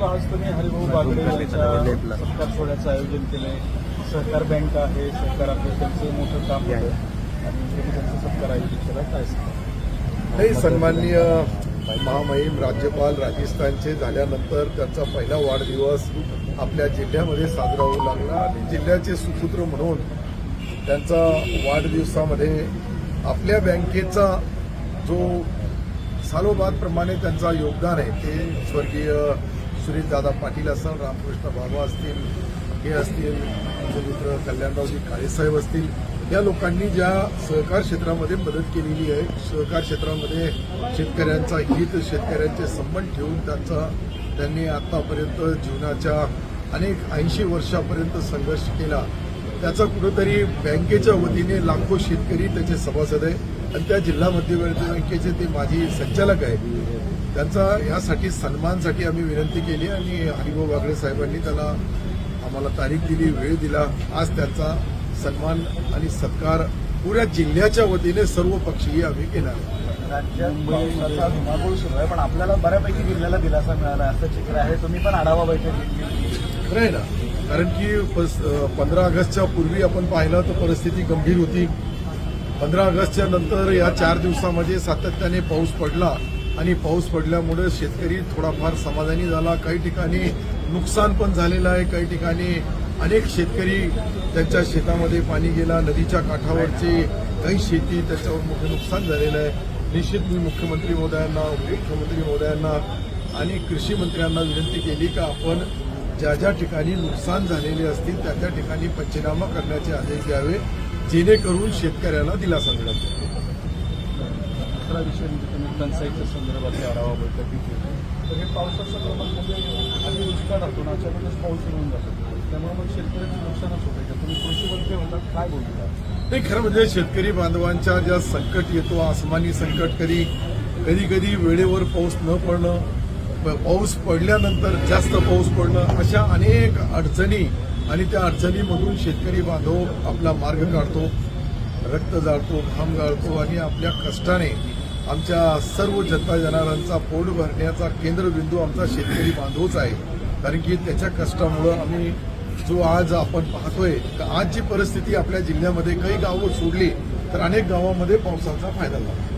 साहेब आज तुम्ही हरिभाऊ बागडे यांच्या सत्कार सोहळ्याचं आयोजन केलंय. सहकार बँक आहे सहकार आपलं त्यांचं मोठं काम आहे आणि तुम्ही त्यांचा सत्कार आयोजित केला काय? नाही सन्माननीय महामहिम राज्यपाल राजस्थानचे झाल्यानंतर त्यांचा पहिला वाढदिवस आपल्या जिल्ह्यामध्ये साजरा होऊ लागला. आणि जिल्ह्याचे सुपुत्र म्हणून त्यांचा वाढदिवसामध्ये आपल्या बँकेचा जो सालोबादप्रमाणे त्यांचा योगदान आहे ते स्वर्गीय सुरेशदादा पाटील असेल रामकृष्ण बाबा असतील हे असतील आमचे मित्र कल्याणरावजी काळेसाहेब असतील या लोकांनी ज्या सहकार क्षेत्रामध्ये मदत केलेली आहे सहकार क्षेत्रामध्ये शेतकऱ्यांचा हित शेतकऱ्यांचे संबंध ठेवून त्यांचा त्यांनी आतापर्यंत जीवनाच्या अनेक ऐंशी वर्षापर्यंत संघर्ष केला. त्याचा कुठंतरी बँकेच्या वतीने लाखो शेतकरी त्याचे सभासद आहे आणि त्या जिल्हा मध्यवर्ती बँकेचे ते माजी संचालक आहे त्यांचा यासाठी सन्मानसाठी आम्ही विनंती केली आणि हरिभाऊ बागडे साहेबांनी त्याला आम्हाला तारीख दिली वेळ दिला. आज त्यांचा सन्मान आणि सत्कार पुऱ्या जिल्ह्याच्या वतीने सर्व पक्षीय आम्ही केला. राज्यात धुमाकूळ सुरू आहे पण आपल्याला बऱ्यापैकी जिल्ह्याला दिलासा मिळाला असं चित्र आहे. तुम्ही पण आढावा बैठक घेतली ना? कारण की पंधरा ऑगस्टच्या पूर्वी आपण पाहिलं तर परिस्थिती गंभीर होती. पंधरा ऑगस्टच्या नंतर या चार दिवसामध्ये सातत्याने पाऊस पडला. आणि पाऊस पडल्यामुळे शेतकरी थोडाफार समाधानी झाला. काही ठिकाणी नुकसान पण झालेलं आहे. काही ठिकाणी अनेक शेतकरी त्यांच्या शेतामध्ये पाणी गेला. नदीच्या काठावरची काही शेती त्याच्यावर मोठं नुकसान झालेलं आहे. निश्चित मी मुख्यमंत्री महोदयांना उपमुख्यमंत्री महोदयांना आणि कृषी मंत्र्यांना विनंती केली का आपण ज्या ज्या ठिकाणी नुकसान झालेले असतील त्या त्या ठिकाणी पंचनामा करण्याचे आदेश द्यावे जेणेकरून शेतकऱ्यांना दिलासा मिळत दुसरा विषय म्हणजे तुम्ही टंचाईच्या संदर्भातली आढावा बैठक घेतली तर हे पावसाचं प्रमाण म्हणजे आधी दुष्काळ राहतो ना अचानकच पाऊस येऊन जातो. त्यामुळे मग शेतकऱ्यांचं नुकसानच होतं का तुम्ही कृषी मंत्री काय बोलता? नाही खरं म्हणजे शेतकरी बांधवांच्या ज्या संकट येतो आसमानी संकट कधी कधी कधी वेळेवर पाऊस न पडणं प- पाऊस पडल्यानंतर जास्त पाऊस पडणं अशा अनेक अडचणी आणि त्या अडचणीमधून शेतकरी बांधव आपला मार्ग काढतो रक्त जाळतो घाम गाळतो आणि आपल्या कष्टाने आमच्या सर्व जनता जनावरांचा पोट भरण्याचा केंद्रबिंदू आमचा शेतकरी बांधवच आहे. कारण की त्याच्या कष्टामुळं आम्ही जो आज आपण पाहतोय तर आज जी परिस्थिती आपल्या जिल्ह्यामध्ये काही गावं सोडली तर अनेक गावामध्ये पावसाचा फायदा झाला.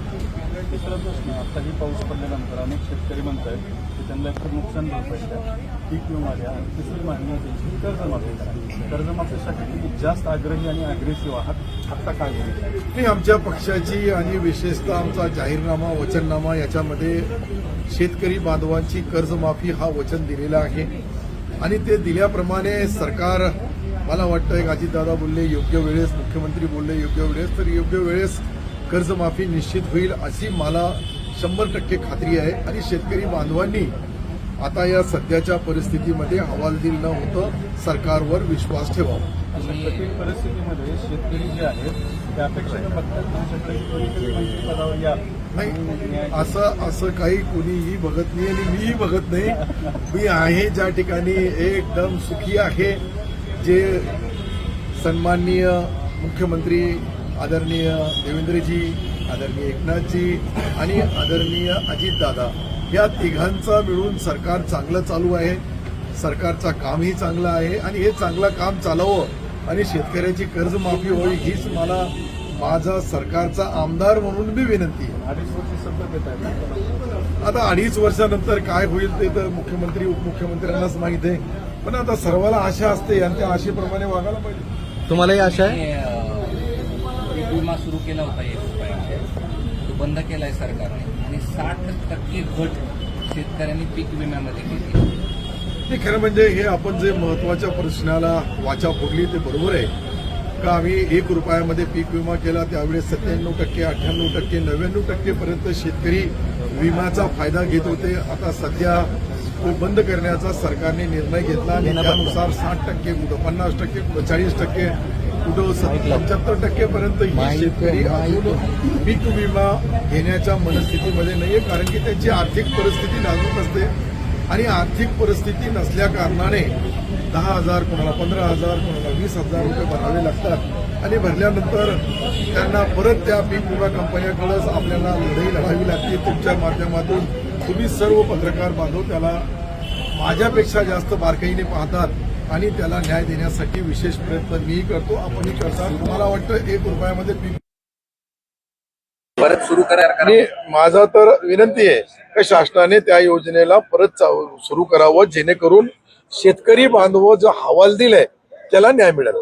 दुसरा प्रश्न आत्ताही पाऊस पडल्यानंतर अनेक शेतकरी म्हणतात की त्यांना खूप नुकसान भरपाई पाहिजे पीक विमा द्या आणि तिसरी मागणी आहे त्यांची कर्जमाफी करा. कर्जमाफीसाठी जास्त आग्रही आणि अग्रेसिव्ह आहात. आत्ता काय नाही आमच्या पक्षाची आणि विशेषतः आमचा जाहीरनामा वचननामा याच्यामध्ये शेतकरी बांधवांची कर्जमाफी हा वचन दिलेला आहे. आणि ते दिल्याप्रमाणे सरकार मला वाटतं एक अजितदादा बोलले योग्य वेळेस मुख्यमंत्री बोलले योग्य वेळेस तर योग्य वेळेस कर्जमाफी निश्चित होईल अशी मला शंभर टक्के खात्री आहे. आणि शेतकरी बांधवांनी आता या सध्याच्या परिस्थितीमध्ये हवालदिल न होतं सरकारवर विश्वास ठेवावा. कठीण परिस्थितीमध्ये शेतकरी जे आहेत त्या या. नाही असं असं काही कुणीही बघत नाही आणि मीही बघत नाही. मी आहे ज्या ठिकाणी एकदम सुखी आहे. जे सन्माननीय मुख्यमंत्री आदरणीय देवेंद्रजी आदरणीय एकनाथजी आणि आदरणीय अजितदादा या तिघांचा मिळून सरकार चांगलं चालू आहे. सरकारचा कामही चांगलं आहे आणि हे चांगलं काम चालावं आणि शेतकऱ्याची कर्जमाफी होईल हीच मला माझा सरकारचा आमदार म्हणून मी विनंती आहे. अडीच वर्ष सतत येत आहेत आता अडीच वर्षानंतर काय होईल ते तर मुख्यमंत्री उपमुख्यमंत्र्यांनाच माहीत आहे. पण आता सर्वाला आशा असते आणि त्या आशेप्रमाणे वागायला पाहिजे. तुम्हालाही आशा आहे? विमा सुरू केला होता बंद केला आहे बंद केलाय सरकारने आणि साठ टक्के घट शेतकऱ्यांनी पीक विम्यामध्ये केली ते खरं म्हणजे हे आपण जे महत्त्वाच्या प्रश्नाला वाचा फोडली ते बरोबर आहे. का आम्ही एक रुपयामध्ये पीक विमा केला त्यावेळेस सत्त्याण्णव टक्के अठ्ठ्याण्णव टक्के नव्याण्णव टक्केपर्यंत शेतकरी विम्याचा फायदा घेत होते. आता सध्या तो बंद करण्याचा सरकारने निर्णय घेतला आणि त्यानुसार साठ टक्के कुठं पन्नास टक्के कुठं चाळीस टक्के कुठं पंच्याहत्तर टक्केपर्यंत ही शेतकरी अजून पीक विमा घेण्याच्या मनस्थितीमध्ये नाहीये कारण की त्यांची आर्थिक परिस्थिती नाजूक असते. आणि आर्थिक परिस्थिती नसल्या कारणाने दहा हजार कोणाला पंधरा हजार कोणाला वीस हजार रुपये भरावे लागतात. आणि भरल्यानंतर त्यांना परत त्या पीक विमा कंपन्याकडेच आपल्याला लढाई लढावी लागते. तुमच्या माध्यमातून तुम्ही सर्व पत्रकार बांधव त्याला माझ्यापेक्षा जास्त बारकाईने पाहतात. आणि त्याला न्याय देण्यासाठी विशेष प्रयत्न मीही करतो. आपणही करतात तुम्हाला वाटतं एक रुपयामध्ये पीक परत सुरू करा आणि माझा तर विनंती आहे की शासनाने त्या योजनेला परत चाव- सुरू करावं जेणेकरून शेतकरी बांधव जो हवाल दिलाय त्याला न्याय मिळेल.